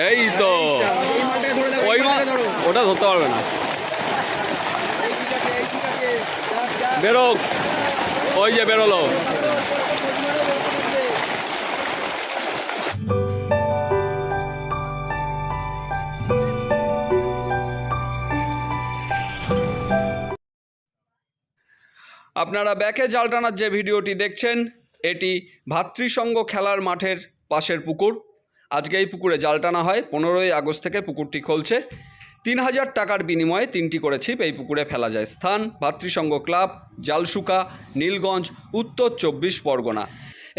এই তো ওই ওটা ধরতে পারবে না। বেরোক ওই যে বেরোলো। আপনারা ব্যাকে জাল টানার যে ভিডিওটি দেখছেন, এটি ভাতৃসঙ্গ খেলার মাঠের পাশের পুকুর। আজকে এই পুকুরে জাল টানা হয়। পনেরোই আগস্ট থেকে পুকুরটি খুলছে। তিন হাজার টাকার বিনিময়ে তিনটি করে ছিপ এই পুকুরে ফেলা যায়। স্থান ভাতৃসঙ্গ ক্লাব, জালসুকা, নীলগঞ্জ, উত্তর চব্বিশ পরগনা।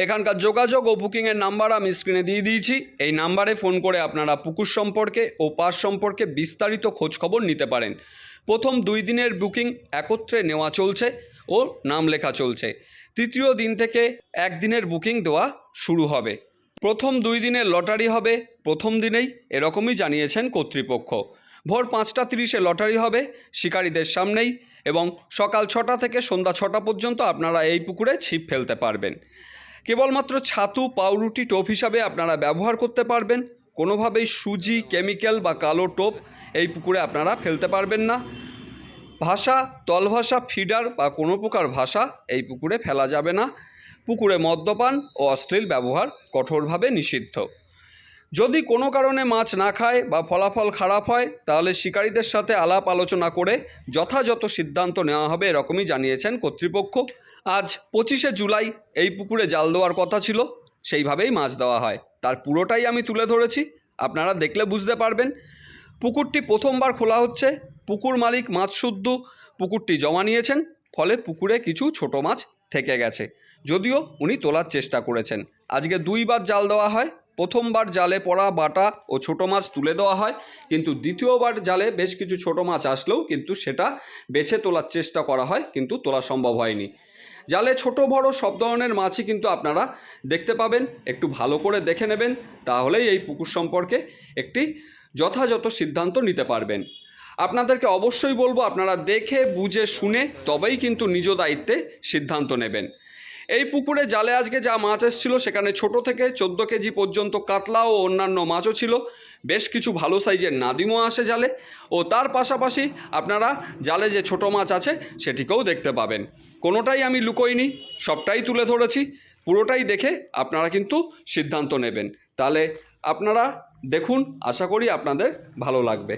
এখানকার যোগাযোগ ও বুকিংয়ের নাম্বার আমি স্ক্রিনে দিয়ে দিয়েছি। এই নাম্বারে ফোন করে আপনারা পুকুর সম্পর্কে ও পাস সম্পর্কে বিস্তারিত খোঁজখবর নিতে পারেন। প্রথম দুই দিনের বুকিং একত্রে নেওয়া চলছে ও নাম লেখা চলছে। তৃতীয় দিন থেকে একদিনের বুকিং দেওয়া শুরু হবে। প্রথম দুই দিনের লটারি হবে, প্রথম দিনেই এরকমই জানিয়েছেন কর্তৃপক্ষ। ভোর পাঁচটা তিরিশে লটারি হবে, শিকারীদের সামনেই এবং সকাল ছটা থেকে সন্ধ্যা ছটা পর্যন্ত আপনারা এই পুকুরে ছিপ ফেলতে পারবেন। কেবলমাত্র ছাতু, পাউরুটি, টোপ হিসাবে আপনারা ব্যবহার করতে পারবেন। কোনোভাবেই সুজি, কেমিক্যাল বা কালো টোপ এই পুকুরে আপনারা ফেলতে পারবেন না। ভাষা, তলভাষা, ফিডার বা কোনো প্রকার ভাষা এই পুকুরে ফেলা যাবে না। পুকুরে মদ্যপান ও অশ্লীল ব্যবহার কঠোরভাবে নিষিদ্ধ। যদি কোনো কারণে মাছ না খায় বা ফলাফল খারাপ হয়, তাহলে শিকারীদের সাথে আলাপ আলোচনা করে যথাযথ সিদ্ধান্ত নেওয়া হবে এরকমই জানিয়েছেন কর্তৃপক্ষ। আজ পঁচিশে জুলাই এই পুকুরে জাল দেওয়ার কথা ছিল, সেইভাবেই মাছ দেওয়া হয়। তার পুরোটাই আমি তুলে ধরেছি, আপনারা দেখলে বুঝতে পারবেন। পুকুরটি প্রথমবার খোলা হচ্ছে, পুকুর মালিক মাছ শুদ্ধ পুকুরটি জমা নিয়েছেন, ফলে পুকুরে কিছু ছোট মাছ থেকে গেছে। যদিও উনি তোলার চেষ্টা করেছেন। আজকে দুইবার জাল দেওয়া হয়। প্রথমবার জালে পড়া বাটা ও ছোট মাছ তুলে দেওয়া হয়। কিন্তু দ্বিতীয়বার জালে বেশ কিছু ছোট মাছ আসলেও কিন্তু সেটা বেছে তোলার চেষ্টা করা হয়, কিন্তু তোলা সম্ভব হয়নি। জালে ছোট বড় সব ধরনের মাছই কিন্তু আপনারা দেখতে পাবেন। একটু ভালো করে দেখে নেবেন, তাহলেই এই পুকুর সম্পর্কে একটি যথাযথ সিদ্ধান্ত নিতে পারবেন। আপনাদেরকে অবশ্যই বলব, আপনারা দেখে, বুঝে, শুনে তবেই কিন্তু নিজ দায়িত্বে সিদ্ধান্ত নেবেন। এই পুকুরে জালে আজকে যা মাছ এসেছিল, সেখানে ছোট থেকে চোদ্দ কেজি পর্যন্ত কাতলা ও অন্যান্য মাছও ছিল। বেশ কিছু ভালো সাইজের নাদিমও আসে জালে। ও তার পাশাপাশি আপনারা জালে যে ছোট মাছ আছে, সেটিকেও দেখতে পাবেন। কোনোটাই আমি লুকোইনি, সবটাই তুলে ধরেছি। পুরোটাই দেখে আপনারা কিন্তু সিদ্ধান্ত নেবেন। তাহলে আপনারা দেখুন, আশা করি আপনাদের ভালো লাগবে।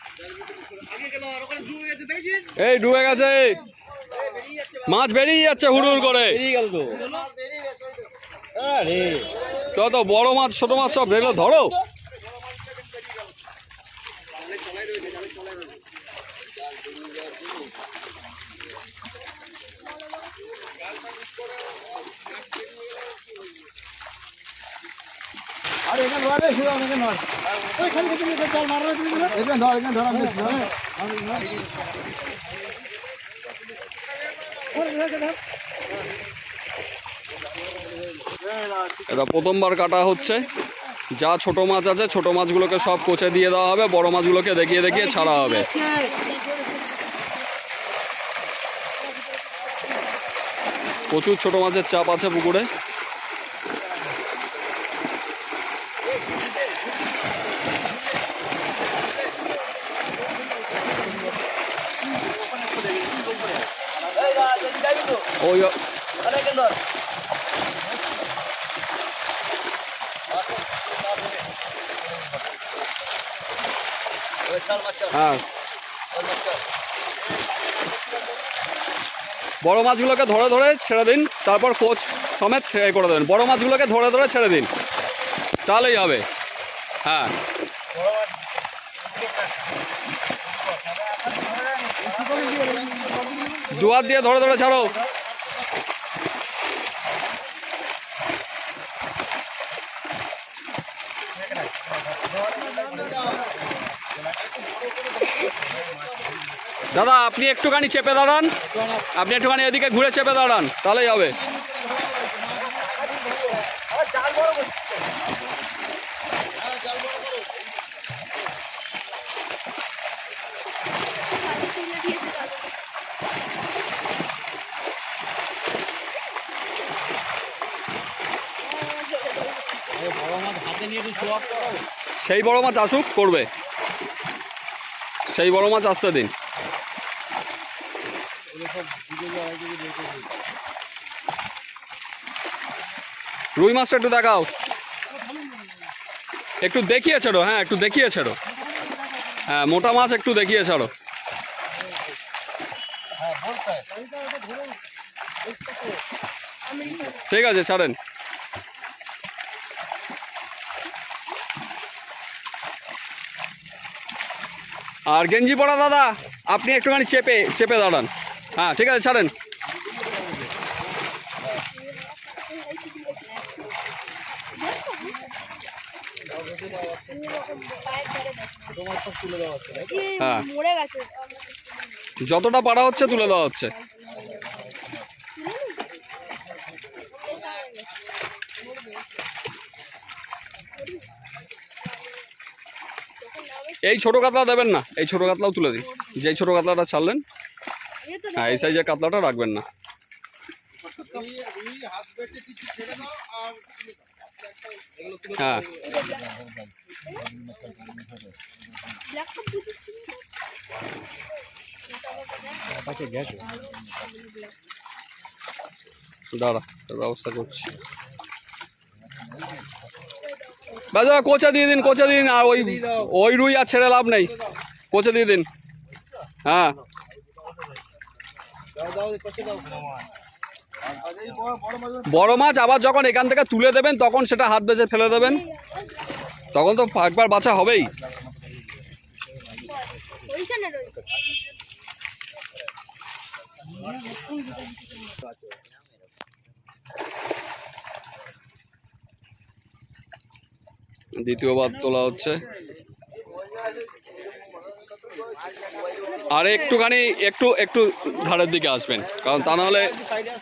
এই ডুবে গেছে। মাছ বেরিয়ে যাচ্ছে হুড়ুর করে। তো তো বড় মাছ ছোট মাছ সব দেখল ধরো। আরে এখানে ধর শুধু আমাকে ধর। ওইখান থেকে নিয়ে জাল মারো তুমি এখানে। ধর এখানে ধর আমি এটা প্রথমবার কাটা হচ্ছে। যা ছোট মাছ আছে ছোট মাছগুলোকে সব কোচে দিয়ে দেওয়া হবে বড় মাছগুলোকে দেখিয়ে দেখিয়ে ছাড়া হবে। প্রচুর ছোট মাছের চাপ আছে পুকুরে। ওই হ্যাঁ। বড় মাছগুলোকে ধরে ধরে ছেড়ে দিন, তারপর কোচ সমেত করে দেবেন বড় মাছগুলোকে ধরে ধরে ছেড়ে দিন। তাহলেই হবে। হ্যাঁ। দুয়ার দিয়ে ধরে ধরে ছাড়ো। দাদা, আপনি একটুখানি চেপে দাঁড়ান। আপনি একটুখানি এদিকে ঘুরে চেপে দাঁড়ান, তাহলেই হবে। সেই বড় মাছ আসুক, করবে। সেই বড় মাছ আসতে দিন। রুই মাছটা একটু দেখাও। একটু দেখিয়ে ছাড়ো হ্যাঁ একটু দেখিয়ে ছাড়ো। হ্যাঁ মোটা মাছ একটু দেখিয়ে ছাড়ো। ঠিক আছে, ছাড়েন। আর গেঞ্জি পড়া দাদা, আপনি একটুখানি চেপে চেপে দাঁড়ান। হ্যাঁ ঠিক আছে, ছাড়েন। হ্যাঁ। যতটা পারা হচ্ছে তুলে দেওয়া হচ্ছে। এই ছোট কাতলা দেবেন না, এই ছোট কাতলাও তুলে দিই। যেই ছোট কাতলাটা ছাড়লেন হ্যাঁ এই সাইজের কাতলাটা রাখবেন না। হ্যাঁ। দাঁড়া, ব্যবস্থা করছি। বাজা কোচা দিয়ে দিন, কোচা দিয়ে দিন। আর ওই ওই রুই আর ছেড়ে লাভ নেই। কোচা দিয়ে দিন। হ্যাঁ। বড় মাছ আবার যখন এখান থেকে তুলে দেবেন, তখন সেটা হাত বেঁচে ফেলে দেবেন। তখন তো একবার বাছা হবেই। দ্বিতীয়বার তোলা হচ্ছে। আর একটুখানি, একটু একটু ধারের দিকে আসবেন, কারণ তা নাহলে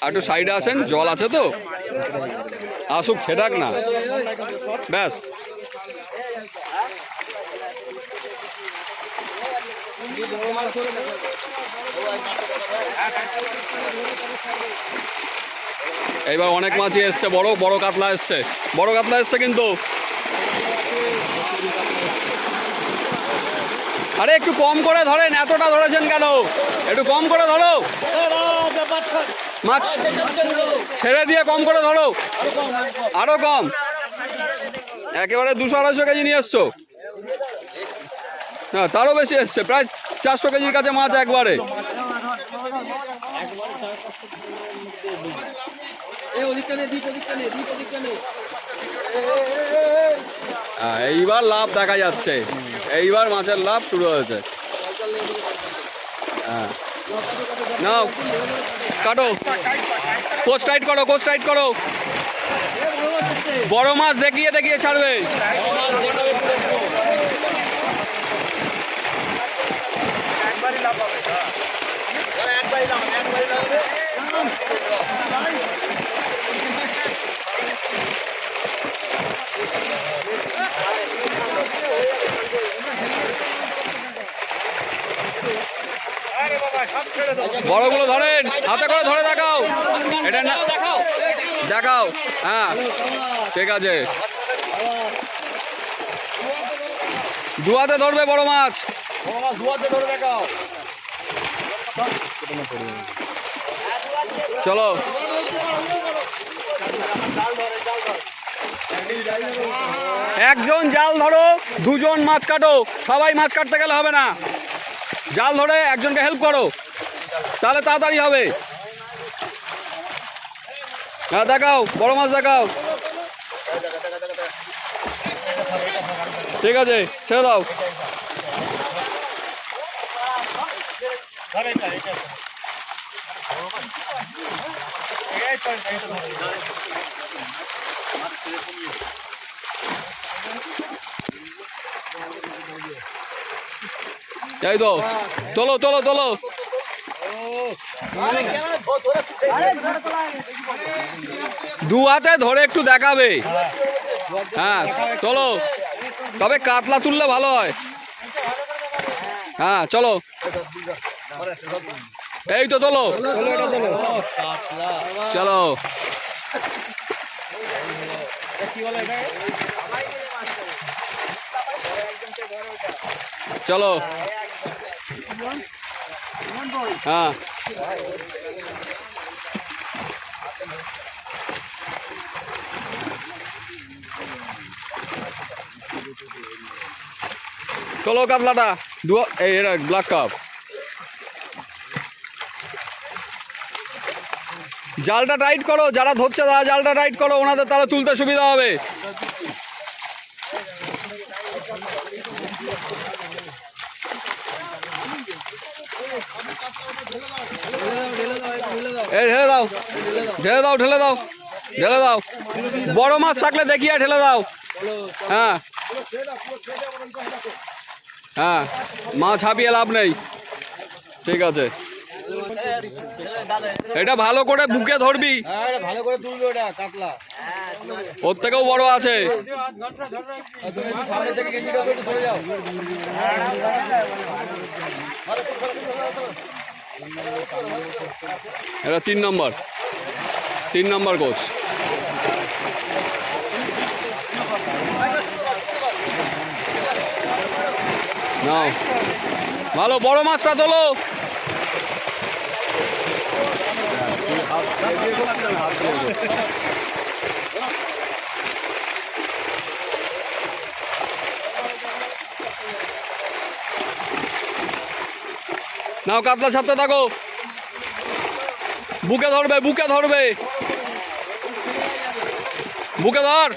একটু সাইডে আসেন, জল আছে তো। আসুক ছেটাক না। ব্যাস। এইবার অনেক মাছই এসছে, বড় বড় কাতলা এসছে। বড় কাতলা এসছে কিন্তু আরে একটু কম করে ধরেন এতটা ধরেছেন কেন? একটু কম করে ধরো। মাছ ছেড়ে দিয়ে কম করে ধরো। আরও কম। একেবারে দুশো আড়াইশো কেজি নিয়ে এসছো। না তারও বেশি এসছে প্রায় চারশো কেজির কাছে মাছ একবারে। হ্যাঁ, এইবার লাভ দেখা যাচ্ছে। এইবার মাছের লাভ শুরু হয়েছে। হ্যাঁ। নাও। কাটো। কোচ টাইট করো, কোচ টাইট করো। বড় মাছ দেখিয়ে দেখিয়ে ছাড়বে। বড়গুলো ধরেন, হাতে করে ধরে দেখাও। এটা না দেখাও হ্যাঁ ঠিক আছে। দুয়াতে ধরবে বড় মাছ। চলো। একজন জাল ধরো, দুজন মাছ কাটো। সবাই মাছ কাটতে গেলে হবে না। জাল ধরে একজনকে হেল্প করো। তাহলে তাড়াতাড়ি হবে। হ্যাঁ দেখাও, বড় মাছ দেখাও। ঠিক আছে, ছেড়ে দাও। এই তো, তোলো তোলো তোলো। দু হাতে ধরে একটু দেখাবে। হ্যাঁ চলো তবে কাতলা তুললে ভালো হয়। হ্যাঁ চলো। এই তো, তোলো। চলো। চলো। হ্যাঁ। চলো কাতলাটা দু এই ব্ল্যাক কাপ জালটা টাইট করো, যারা ধরছে তারা জালটা টাইট করো, ওনাদের তারা তুলতে সুবিধা হবে এই ঢেলে দাও ঢেলে দাও ঢেলে দাও ঢেলে দাও। বড় মাছ থাকলে দেখিয়ে ঢেলে দাও। হ্যাঁ। হ্যাঁ মাছ হাবিয়ে লাভ নেই। ঠিক আছে। এটা ভালো করে বুকে ধরবি। ওর থেকেও বড় আছে। এটা তিন নম্বর। তিন নম্বর কোচ। নাও। ভালো, বড় মাছটা তোলো। নাও, কাতলা ছাড়তে থাকো। বুকে ধরবে বুকে ধরবে। বুকে ধর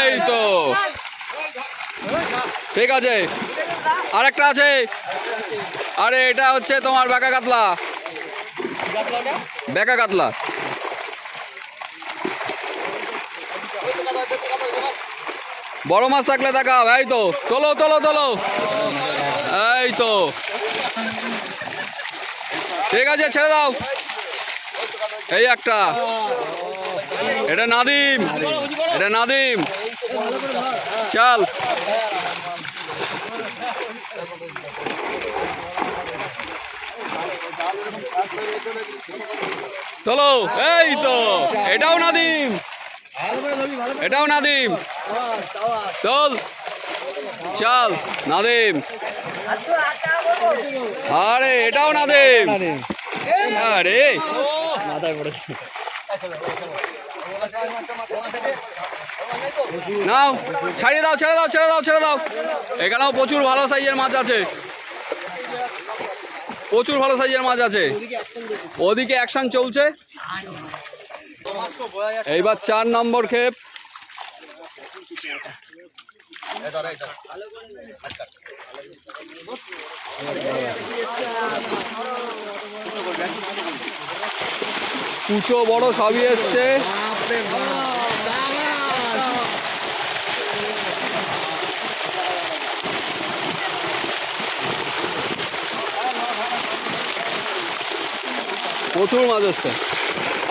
এই তো। ঠিক আছে। আরেকটা আছে। আরে এটা হচ্ছে তোমার বেকা কাতলা। বেকা কাতলা। বড় মাছ থাকলে দেখাও। এই তো। তোলো তোলো তোলো। এই তো। ঠিক আছে ছেড়ে দাও। এই একটা। এটা নাদিম। এটা নাদিম। চল। চলো এই তো। এটাও নাদিম। এটাও নাদিম। চল চল। নাদিম। আরে, এটাও নাদিম। আরে। নাও, ছাড়িয়ে দাও ছেড়ে দাও ছেড়ে দাও ছেড়ে দাও। এখানেও প্রচুর ভালো সাইজের মাছ আছে। প্রচুর ভালো সাইজের মাছ আছে। ওদিকে অ্যাকশন চলছে। এইবার চার নম্বর ক্ষেপ কুচো বড় সবই এসছে। প্রচুর মাছ এসছে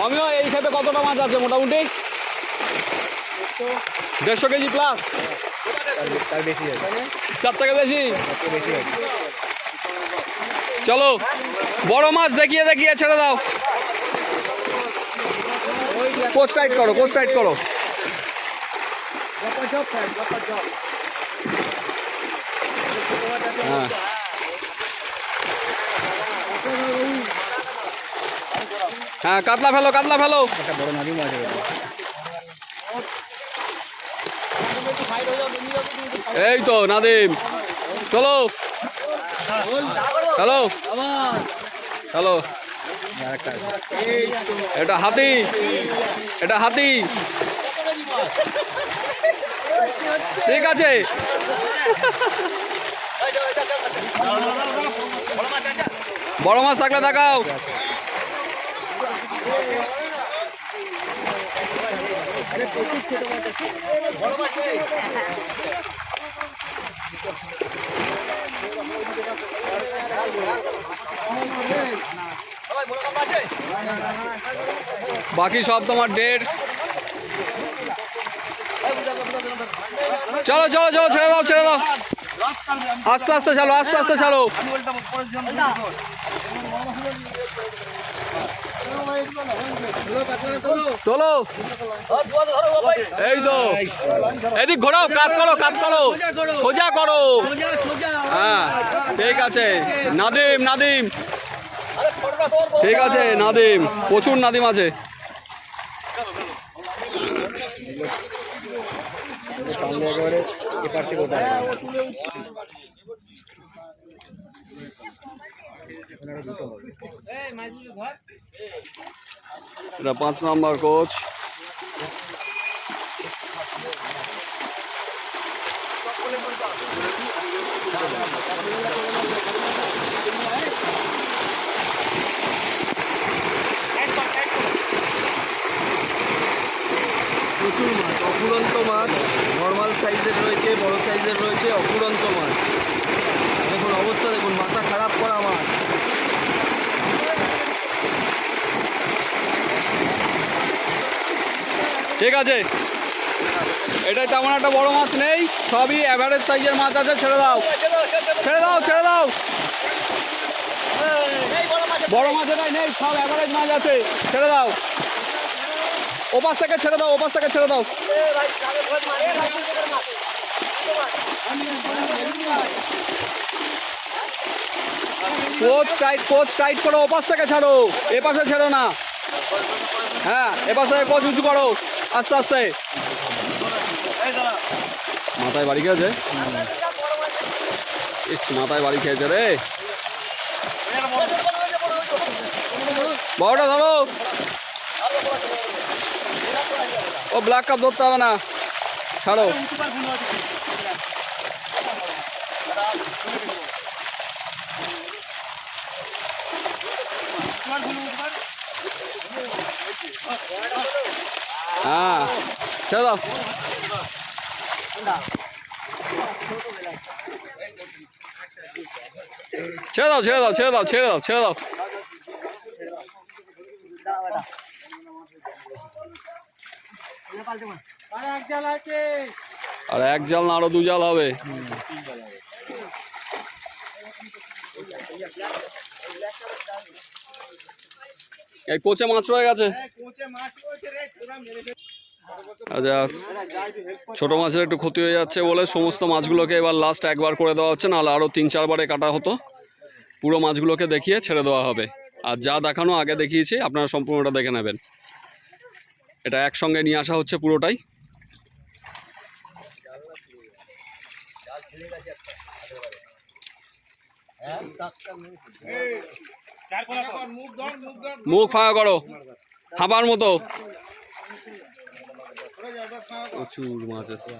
আমিও এই ক্ষেপে কতটা মাছ আছে মোটামুটি? দেড়শো কেজি প্লাস চার বেশি বেশি। চলো, বড় মাছ দেখিয়ে দেখিয়ে ছেড়ে দাও। কোচ টাইট করো কোচ টাইট করো। হ্যাঁ। হ্যাঁ কাতলা ফেলো কাতলা ফেলো। এই তো, নাদিম। চলো। হ্যালো হ্যালো এটা হাতি। এটা হাতি। ঠিক আছে। বড় মাছ থাকলে দেখাও। বাকি সব তোমার ডেট চলো চলো চলো, ছেড়ে দাও ছেড়ে দাও। আস্তে আস্তে চালো, আস্তে আস্তে চালো। তোলো। এই তো। এদিক ঘোরাও কাজ করো কাজ করো। সোজা করো। হ্যাঁ ঠিক আছে। নাদিম নাদিম। ঠিক আছে নাদিম। প্রচুর নাদিম আছে। পাঁচ নম্বর কোচ মাছ অফুরন্ত মাছ নর্মাল সাইজের রয়েছে, বড় সাইজের রয়েছে, অফুরন্ত মাছ। দেখুন অবস্থা, দেখুন, মাথা খারাপ করা মাছ। ঠিক আছে। এটা তেমন একটা বড় মাছ নেই, সবই অ্যাভারেজ সাইজের মাছ আছে, ছেড়ে দাও। ছেড়ে দাও ছেড়ে দাও। বড় মাছ এটাই নেই, সব অ্যাভারেজ মাছ আছে, ছেড়ে দাও। ওপাশ থেকে ছেড়ে দাও, ওপাশ থেকে ছেড়ে দাও। কোচ টাইট কোচ টাইট করো, ওপাশ থেকে ছাড়ো। এ পাশে ছেড়ো না। হ্যাঁ থেকে কোচ উঁচু করো। আস্তে আস্তে। মাথায় বাড়ি খেয়েছে? ইস, মাথায় বাড়ি খেয়েছে রে। বড়টা ধরো। ও ব্ল্যাক কাপ ধরতে হবে না। ছাড়ো। হ্যাঁ দাও। ছেড়ে দাও ছেড়ে দাও ছেড়ে দাও ছেড়ে দাও ছেড়ে দাও। আর এক জাল না আরও দু জাল হবে। এই কোচে মাছ রয়ে গেছে। আচ্ছা ছোট মাছের একটু ক্ষতি হয়ে যাচ্ছে বলে সমস্ত মাছগুলোকে এবার লাস্ট একবার করে দেওয়া হচ্ছে নাহলে আরও তিন চারবারে কাটা হতো। পুরো মাছগুলোকে দেখিয়ে ছেড়ে দেওয়া হবে। আর যা দেখানো আগে দেখিয়েছি আপনারা সম্পূর্ণটা দেখে নেবেন। এটা একসঙ্গে নিয়ে আসা হচ্ছে পুরোটাই। মুখ ফাঁকা করো। খাবার মতো। প্রচুর মাছ এসছে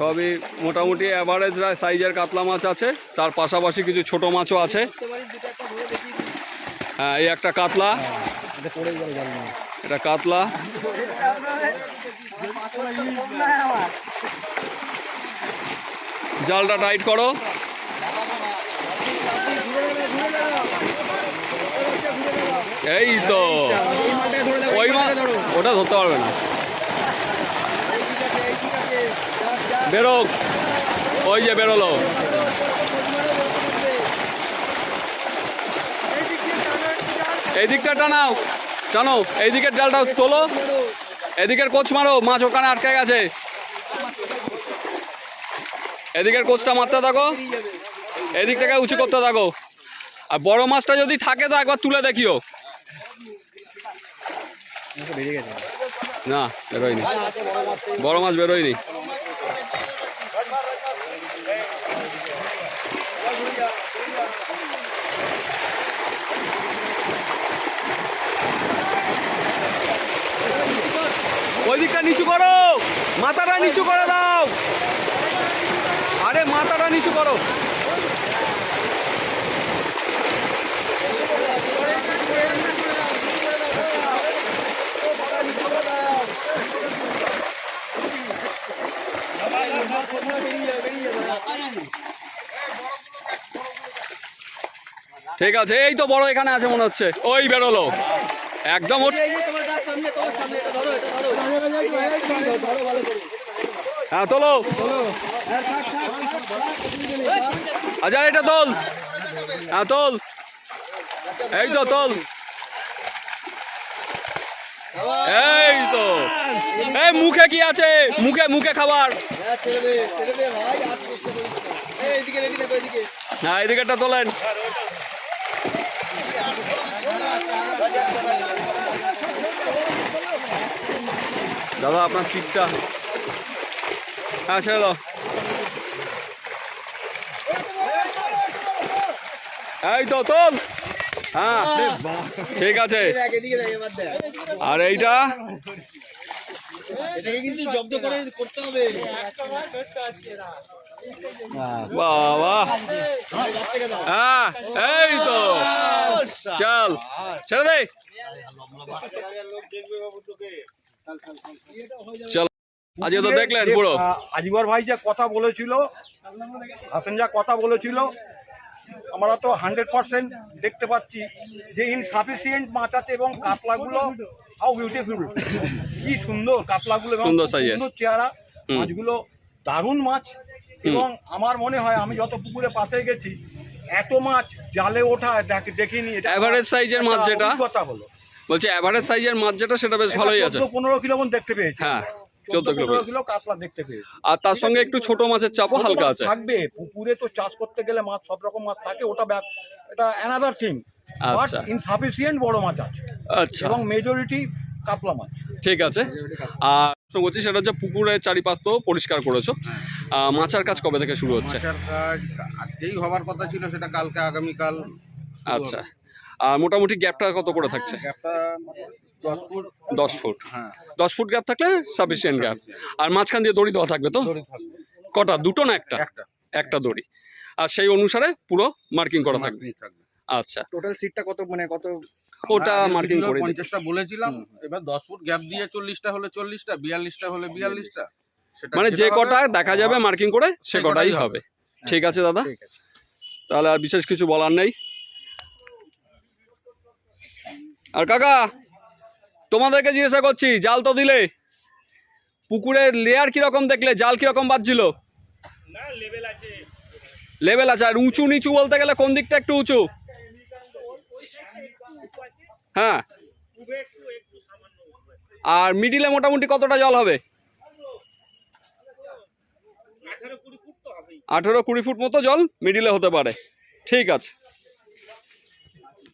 সবই মোটামুটি অ্যাভারেজ সাইজের কাতলা মাছ আছে। তার পাশাপাশি কিছু ছোট মাছও আছে। হ্যাঁ এই একটা কাতলা। এটা কাতলা। জালটা টাইট করো। এই তো। ওই ওটা ধরতে পারবে না। বেরোক। ওই যে বেরোলো। এই দিকটা টানাও। টানো এই দিকের জালটা তোলো। এদিকের কোচ মারো, মাছ ওখানে আটকে গেছে। এদিকের কোচটা মারতে থাকো। এদিক থেকে উঁচু করতে থাকো। আর বড় মাছটা যদি থাকে তো একবার তুলে দেখিও। না, বেরোয়নি। বড় মাছ বেরোয়নি। ওই নিচু করো। মাথাটা নিচু করে দাও। আরে, মাথাটা নিচু করো। ঠিক আছে, এই তো বড় এখানে আছে মনে হচ্ছে। ওই বেরোলো। একদম হ্যাঁ তোলো। আচ্ছা এটা তোল। হ্যাঁ তোল। এই তো, তোল। এই তো। এই, মুখে কি আছে? মুখে মুখে খাবার। হ্যাঁ। এদিকে এদিকেটা তোলেন। দাদা আপনার পিকটা হ্যাঁ ছেড়ে দাও। এই তো তোল। হ্যাঁ ঠিক আছে। আর এইটা? এটাকে কিন্তু জব্দ করে করতে হবে। বাবা। হ্যাঁ এই তো। চল। ছেড়ে দে। চল আজকে তো দেখলেন পুরো। আহ, আজিবর ভাই যে কথা বলেছিল হাসান যা কথা বলেছিল আমরা তো হান্ড্রেড পার্সেন্ট দেখতে পাচ্ছি যে ইনসাফিসিয়েন্ট আছে এবং কাতলাগুলো হাউ বিউটিফুল কি সুন্দর কাতলাগুলো সুন্দর চেহারা। মাছগুলো দারুণ মাছ এবং আমার মনে হয় আমি যত পুকুরে পাশে গেছি এত মাছ জালে ওঠা দেখ- দেখিনি। এটা Average size-এর মাছ যেটা? অভিজ্ঞতা হলো। বলছে অ্যাভারেজ সাইজের মাছ যেটা সেটা বেশ ভালোই আছে। পনেরো কিলো মন দেখতে পেয়েছি। হ্যাঁ, চোদ্দ 14 কিলো। পনেরো কিলো কাতলা দেখতে পেয়েছি। আর তার সঙ্গে একটু ছোট মাছের চাপও হালকা আছে। থাকবে পুকুরে তো চাষ করতে গেলে মাছ সব রকম মাছ থাকে ওটা এটা অ্যানাদার থিং বাট আচ্ছা। ইনসাফিসিয়েন্ট বড় মাছ আছে। আচ্ছা। এবং মেজরিটি কাতলা মাছ। ঠিক আছে। আর করছি সেটা হচ্ছে পুকুরের চারিপাশ তো পরিষ্কার করেছ। মাচার কাজ কবে থেকে শুরু হচ্ছে? মাছের আজকেই হবার কথা ছিল সেটা কালকে আগামীকাল আচ্ছা। মোটামুটি গ্যাপটা কত করে থাকছে? গ্যাপটা দশ ফুট। দশ ফুট। হ্যাঁ। দশ ফুট গ্যাপ থাকলে সাফিসিয়েন্ট গ্যাপ আর মাঝখান দিয়ে দড়ি দেওয়া থাকবে তো? কটা? দুটো না একটা? একটা। একটা দড়ি। আর সেই অনুসারে পুরো মার্কিং করা থাকবে। আচ্ছা। টোটাল সিটটা কত মানে কত? ওটা মার্কিং করে। পঞ্চাশটা বলেছিলাম এবার দশ ফুট গ্যাপ দিয়ে চল্লিশটা হলে চল্লিশটা বিয়াল্লিশটা হলে বিয়াল্লিশটা সেটা মানে যে কটা দেখা যাবে মার্কিং করে সে কটাই হবে। হবে। ঠিক আছে দাদা? ঠিক আছে। তাহলে আর বিশেষ কিছু বলার নেই আর কাকা, তোমাদেরকে জিজ্ঞাসা করছি, জাল তো দিলে। পুকুরের লেয়ার কীরকম দেখলে, জাল কীরকম বাজছিল? লেভেল আছে, আর উঁচু নিচু বলতে গেলে কোন দিকটা একটু উঁচু? হ্যাঁ। আর মিডিলে মোটামুটি কতটা জল হবে? আঠেরো কুড়ি ফুট মতো জল মিডিলে হতে পারে। ঠিক আছে।